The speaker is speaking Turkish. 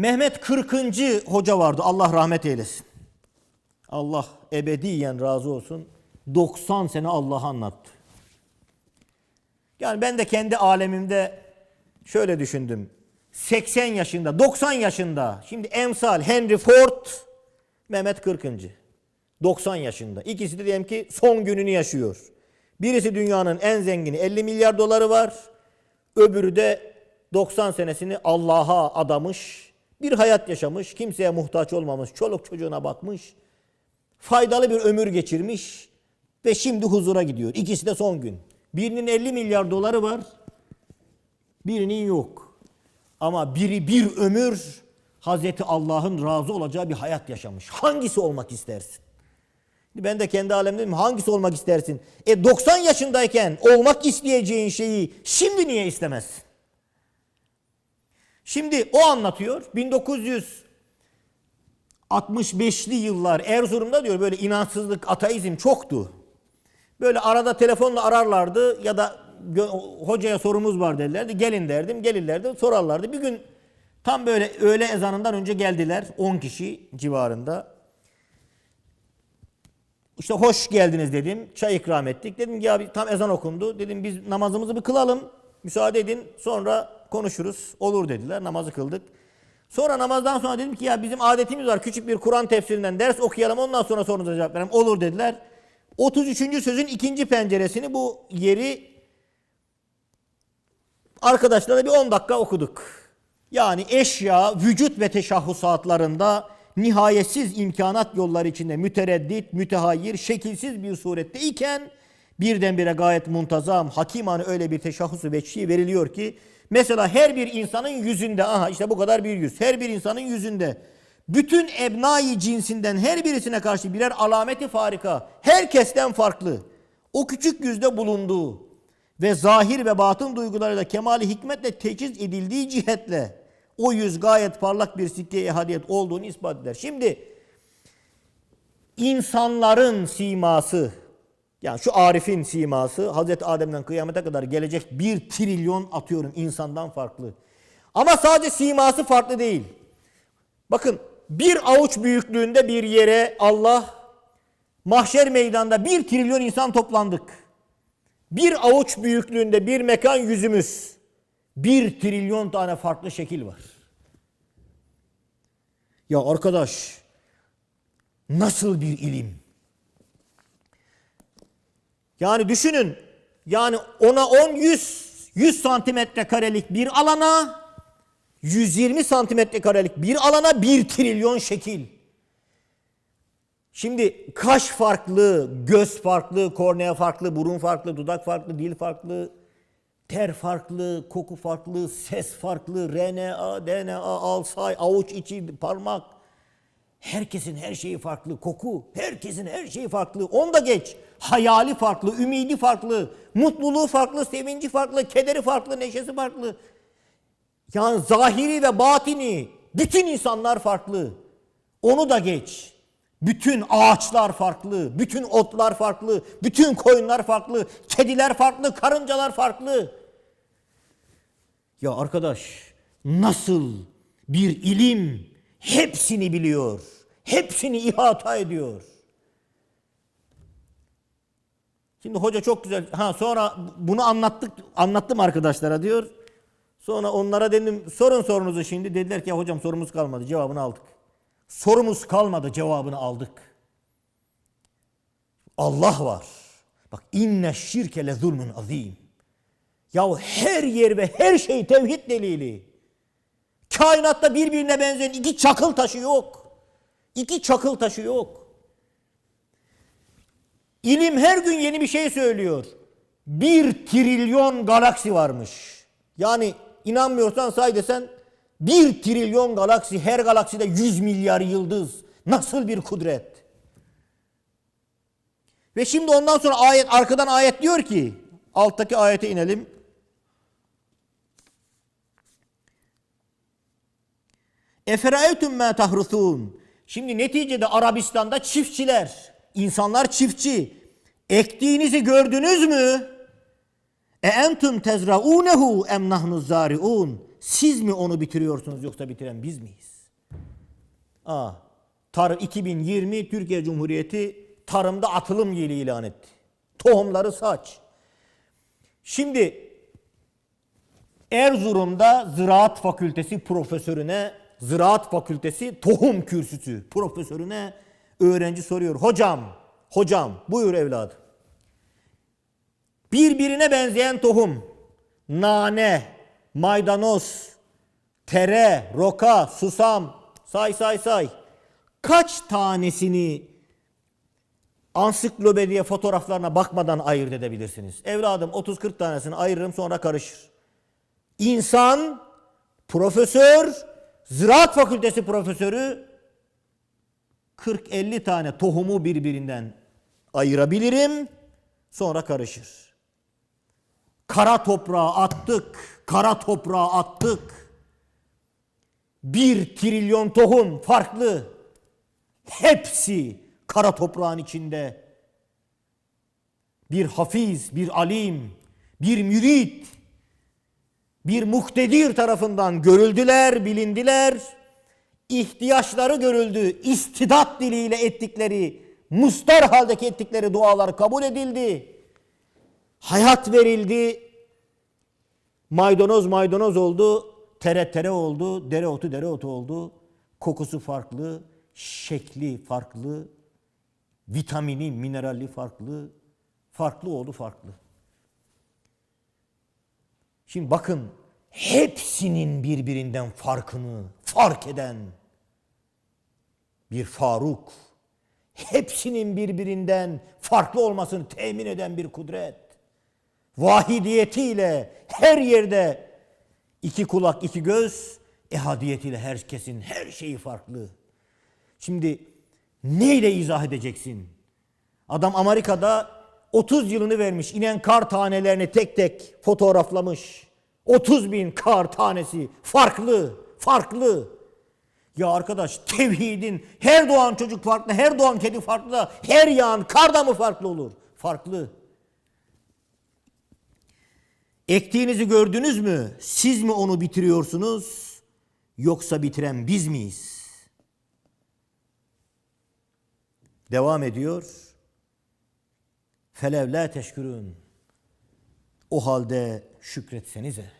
Mehmet 40. hoca vardı. Allah rahmet eylesin. Allah ebediyen razı olsun. 90 sene Allah'ı anlattı. Yani ben de kendi alemimde şöyle düşündüm. 80 yaşında, 90 yaşında. Şimdi emsal Henry Ford, Mehmet 40. 90 yaşında. İkisi de diyelim ki son gününü yaşıyor. Birisi dünyanın en zengini 50 milyar doları var. Öbürü de 90 senesini Allah'a adamış. Bir hayat yaşamış. Kimseye muhtaç olmamış. Çoluk çocuğuna bakmış. Faydalı bir ömür geçirmiş. Ve şimdi huzura gidiyor. İkisi de son gün. Birinin 50 milyar doları var. Birinin yok. Ama biri bir ömür Hazreti Allah'ın razı olacağı bir hayat yaşamış. Hangisi olmak istersin? Ben de kendi alemde dedim hangisi olmak istersin? E 90 yaşındayken olmak isteyeceğin şeyi şimdi niye istemezsin? Şimdi o anlatıyor. 1965'li yıllar Erzurum'da diyor böyle inançsızlık, ateizm çoktu. Böyle arada telefonla ararlardı ya da hocaya sorumuz var derlerdi. Gelin derdim, gelirlerdi, sorarlardı. Bir gün tam böyle öğle ezanından önce geldiler 10 kişi civarında. İşte hoş geldiniz dedim. Çay ikram ettik. Dedim ki ya bir- tam ezan okundu. Dedim biz namazımızı bir kılalım. Müsaade edin. Sonra konuşuruz. Olur dediler. Namazı kıldık. Sonra namazdan sonra dedim ki ya bizim adetimiz var. Küçük bir Kur'an tefsirinden ders okuyalım. Ondan sonra sorunuza cevap verelim. Olur dediler. 33. sözün ikinci penceresini bu yeri arkadaşlarla bir 10 dakika okuduk. Yani eşya, vücut ve teşahhusatlarında nihayetsiz imkanat yolları içinde mütereddit, mütehayir, şekilsiz bir surette iken birdenbire gayet muntazam, hakimane öyle bir teşahhusu veçhi veriliyor ki mesela her bir insanın yüzünde, aha işte bu kadar bir yüz, her bir insanın yüzünde bütün ebnai cinsinden her birisine karşı birer alameti farika, herkesten farklı. O küçük yüzde bulunduğu ve zahir ve batın duygularıyla kemali hikmetle teçhiz edildiği cihetle o yüz gayet parlak bir sikke ehadiyet olduğunu ispat eder. Şimdi insanların siması yani şu Arif'in siması Hazreti Adem'den kıyamete kadar gelecek bir trilyon atıyorum insandan farklı. Ama sadece siması farklı değil. Bakın bir avuç büyüklüğünde bir yere Allah mahşer meydanda bir trilyon insan toplandık. Bir avuç büyüklüğünde bir mekan yüzümüz. Bir trilyon tane farklı şekil var. Ya arkadaş nasıl bir ilim? Yani düşünün yani ona 10 100 100 santimetre karelik bir alana 120 santimetre karelik bir alana 1 trilyon şekil. Şimdi kaş farklı, göz farklı, kornea farklı, burun farklı, dudak farklı, dil farklı, ter farklı, koku farklı, ses farklı, RNA, DNA, alsay, avuç içi, parmak. Herkesin her şeyi farklı. Koku, herkesin her şeyi farklı. Onda geç. Hayali farklı, ümidi farklı, mutluluğu farklı, sevinci farklı, kederi farklı, neşesi farklı. Yani zahiri ve batini bütün insanlar farklı. Onu da geç. Bütün ağaçlar farklı, bütün otlar farklı, bütün koyunlar farklı, kediler farklı, karıncalar farklı. Ya arkadaş nasıl bir ilim hepsini biliyor, hepsini ihata ediyor. Şimdi hoca çok güzel, ha sonra bunu anlattık, anlattım arkadaşlara diyor. Sonra onlara dedim sorun sorunuzu şimdi. Dediler ki hocam sorumuz kalmadı cevabını aldık. Sorumuz kalmadı cevabını aldık. Allah var. Bak inne şirke le zulmün azim. Ya her yer ve her şey tevhid delili. Kainatta birbirine benzeyen iki çakıl taşı yok. İki çakıl taşı yok. İlim her gün yeni bir şey söylüyor. Bir trilyon galaksi varmış. Yani inanmıyorsan say desen bir trilyon galaksi her galakside yüz milyar yıldız. Nasıl bir kudret. Ve şimdi ondan sonra ayet arkadan ayet diyor ki alttaki ayete inelim. Eferaeytüm ma tahrusun. Şimdi neticede Arabistan'da çiftçiler, insanlar çiftçi. Ektiğinizi gördünüz mü? E entum tezraunehu em nahnu zariun. siz mi onu bitiriyorsunuz yoksa bitiren biz miyiz? Aa, tar 2020 Türkiye Cumhuriyeti tarımda atılım yılı ilan etti. Tohumları saç. Şimdi Erzurum'da Ziraat Fakültesi profesörüne, Ziraat Fakültesi tohum kürsüsü profesörüne öğrenci soruyor. Hocam, hocam buyur evladım. Birbirine benzeyen tohum, nane, maydanoz, tere, roka, susam, say say say. Kaç tanesini ansiklopediye fotoğraflarına bakmadan ayırt edebilirsiniz? Evladım 30-40 tanesini ayırırım sonra karışır. İnsan, profesör, ziraat fakültesi profesörü 40-50 tane tohumu birbirinden ayırabilirim. Sonra karışır. Kara toprağa attık, kara toprağa attık. Bir trilyon tohum farklı. Hepsi kara toprağın içinde. Bir hafiz, bir alim, bir mürit, bir muhtedir tarafından görüldüler, bilindiler. İhtiyaçları görüldü. İstidat diliyle ettikleri, mustar haldeki ettikleri dualar kabul edildi. Hayat verildi. Maydanoz maydanoz oldu. Tere tere oldu. Dereotu dereotu oldu. Kokusu farklı. Şekli farklı. Vitamini, minerali farklı. Farklı oldu farklı. Şimdi bakın hepsinin birbirinden farkını fark eden bir Faruk, hepsinin birbirinden farklı olmasını temin eden bir kudret, vahidiyetiyle her yerde iki kulak iki göz, ehadiyetiyle herkesin her şeyi farklı. Şimdi neyle izah edeceksin? Adam Amerika'da 30 yılını vermiş. inen kar tanelerini tek tek fotoğraflamış. 30 bin kar tanesi farklı, farklı. Ya arkadaş tevhidin her doğan çocuk farklı, her doğan kedi farklı da her yağan kar da mı farklı olur? Farklı. Ektiğinizi gördünüz mü? Siz mi onu bitiriyorsunuz? Yoksa bitiren biz miyiz? Devam ediyor. Felev la teşkürün. O halde şükretsenize.